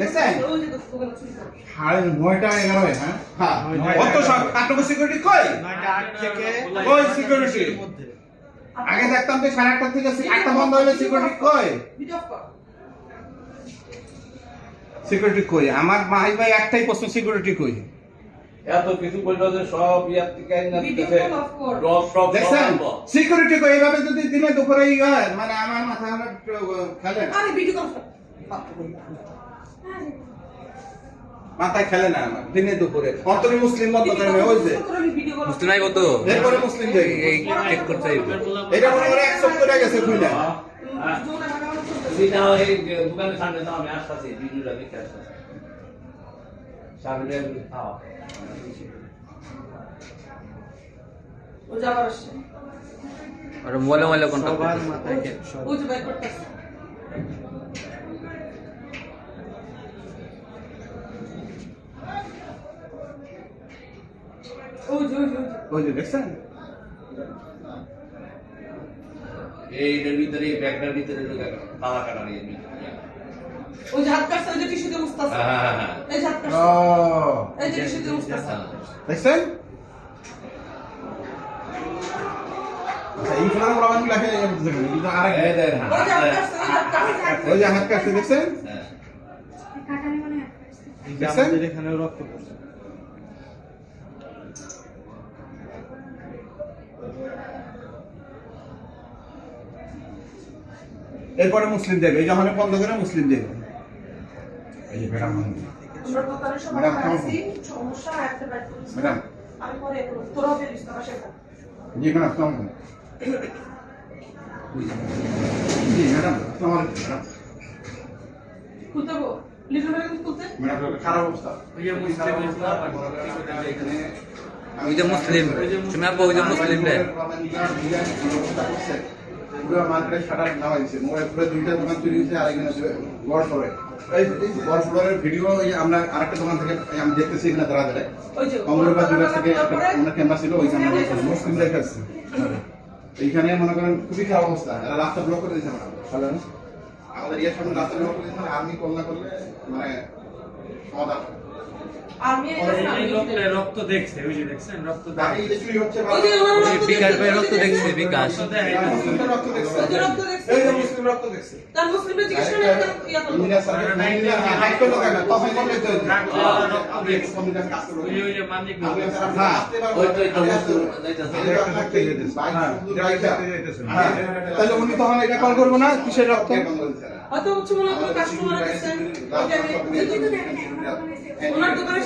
দেখছেন। সাড়ে নয়টা এগারোয় হ্যাঁ? হ্যাঁ সব সিকিউরিটি কই? সিকিউরিটি আগে দেখতাম যে সাড়ে আটটা থেকে আটটা বন্ধ হলে সিকিউরিটি কই। সিকিউরিটি কই? আমার ভাই ভাই একটাই প্রশ্ন সিকিউরিটি কই? এত কিছু বলল যে সব ইয়ার থেকে দিতেছে। ড্রপ দেখছেন? সিকিউরিটি কই? এইভাবে যদি দিনে দুপুরে হয় মানে আমার মাথা আমার খেলে। আরে ভিডিও কল। মাথায় খেলে না আমার দিনে দুপুরে। অন্তরে মুসলিম বন্ধ করে মুসলিম নাই এরপরে মুসলিম দেখি এই চেক করতে হইবে। এটা মনে করে একশো করে গেছে খুইলা। জোরে ভাগাভাগি চলতেছে। এটা এই যে দোকানের সামনে তো আমি আসতেছি ভিডিওটা দেখতে আসতেছি। সামনে খাওয়া। ও যে আসছে। আর মোবাইলে মোবাইলে কন্টাক্ট সবার করতে মাথায় কে- ও যে বের করতেছে। ওই যে, দেখছেন এইটার ভিতরে ব্যাগটার ভিতরে তালা কাটা নিয়ে নিয়ে। ওই যে হাত কাটছে, ওই যে টিস্যু দিয়ে হ্যাঁ, হ্যাঁ। এই হাত কাটছে, এই যে টিস্যু দিয়ে দেখছেন এই ফোনের প্রমাণ লাগে কিন্তু আরেক এই ওই যে হাত। কাটছে, কাটছে দেখছেন দেখছেন? এখানেও রক্ত পড়ছে এরপরে মুসলিম দেবে এই যখন বন্ধ করে মুসলিম দেবে। এই যে ম্যাডাম। ম্যাডাম। জি ম্যাডাম আসসালামু জি ম্যাডাম আসসালামু ম্যাডাম। খুলতে লিটল ম্যাডাম খুলতে? ম্যাডাম খারাপ অবস্থা। ওই যে মুসলিম ইসলাম এখানে ওই যে মুসলিম তুমি আপু ওই যে মুসলিম রে। পুরো মার্কেটে শাটার নামাই দিছে মোবাইল পুরো দুইটা দোকান চুরি হয়েছে আর এখানে গড় ফ্লোরে এই এই গড় ফ্লোরের ভিডিও এই আমরা আরেকটা দোকান থেকে আমি দেখতেছি এখানে থেকে একটা ক্যামেরা ছিল ওইখানে মুসলিম রেখে আসছে। এইখানে মনে করেন খুবই খারাপ অবস্থা। রাস্তা ব্লক করে দিয়েছে আমাদের। ইয়ের সামনে রাস্তা ব্লক করে দিয়েছে আর্মি কল না করলে মানে সমাধান। আমি রক্ত দেখছে ওই যে দেখছেন রক্ত বিকাশ ভাই রক্ত দেখছে বিকাশ। রক্ত দেখছে। রক্ত দেখছে। এই যে মুসলিম রক্ত দেখছে তার মুসলিমরা জিজ্ঞেস করে ইয়া করল। ইন্ডিয়া সরকার ইন্ডিয়া হাইট করল কেন তখন বললে তো রক্ত দেখছে। কমিশন কাজ করল ওই ওই যে মানিক লোক আপনি দেখছে। স্যার আসতে পারবেন ওই তো এই তো আগে মুসলিম আসতে যাইতেছে। হ্যাঁ, তাহলে উনি তখন এটা কল করব না কিসের রক্ত হয়তো মনে কাস্টমার আছে ওনার দোকানে